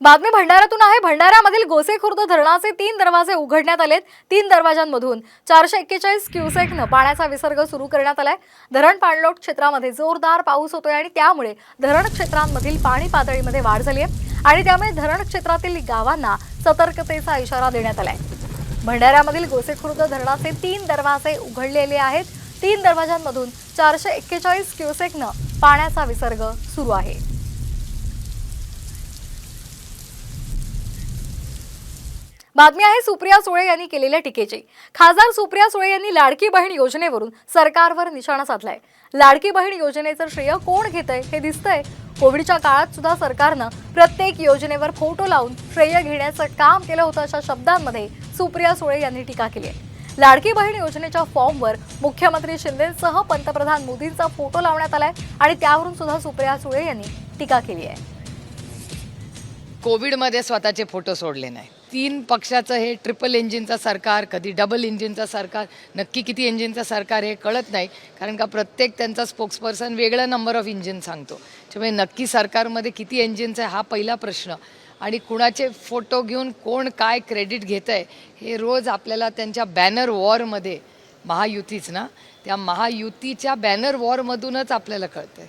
बातमी भंडाऱ्यातून आहे. भंडाऱ्यामधील गोसेखुर्द धरणाचे तीन दरवाजे उघडण्यात आलेत. तीन दरवाजांमधून चारशे एक्केचाळीस क्युसेकनं पाण्याचा विसर्ग सुरू करण्यात आलाय. धरण पाणलोट क्षेत्रामध्ये जोरदार पाऊस होतोय आणि त्यामुळे धरण क्षेत्रांमधील पाणी पातळीमध्ये वाढ झाली आहे. आणि त्यामुळे धरण क्षेत्रातील गावांना सतर्कतेचा इशारा देण्यात आलाय. भंडाऱ्यामधील गोसेखुर्द धरणाचे तीन दरवाजे उघडलेले आहेत. तीन दरवाजांमधून चारशे एक्केचाळीस क्युसेकनं पाण्याचा विसर्ग सुरू आहे. बातमी आहे सुप्रिया सुळे यांनी केलेल्या टीकेची. खासदार सुप्रिया सुळे यांनी लाडकी बहीण योजनेवरून सरकारवर निशाणा साधलाय. लाडकी बहीण योजनेचं श्रेय कोण घेतंय हे दिसतंय. कोविडच्या काळात सुद्धा सरकारनं प्रत्येक योजनेवर फोटो लावून श्रेय घेण्याचं काम केलं होतं अशा शब्दांमध्ये सुप्रिया सुळे यांनी टीका केली आहे. लाडकी बहीण योजनेच्या फॉर्मवर मुख्यमंत्री शिंदेसह पंतप्रधान मोदींचा फोटो लावण्यात आलाय आणि त्यावरून सुद्धा सुप्रिया सुळे यांनी टीका केली आहे. कोविडमध्ये स्वतःचे फोटो सोडले नाही तीन पक्षाचं हे ट्रिपल इंजिनचं सरकार कधी डबल इंजिनचं सरकार नक्की किती इंजिनचं सरकार हे कळत नाही. कारण का प्रत्येक त्यांचा स्पोक्सपर्सन वेगळा नंबर ऑफ इंजिन सांगतो. त्यामुळे नक्की सरकारमध्ये किती इंजिनचं आहे हा पहिला प्रश्न. आणि कुणाचे फोटो घेऊन कोण काय क्रेडिट घेतं आहे हे रोज आपल्याला त्यांच्या बॅनर वॉरमध्ये महायुतीच ना त्या महायुतीच्या बॅनर वॉरमधूनच आपल्याला कळतं आहे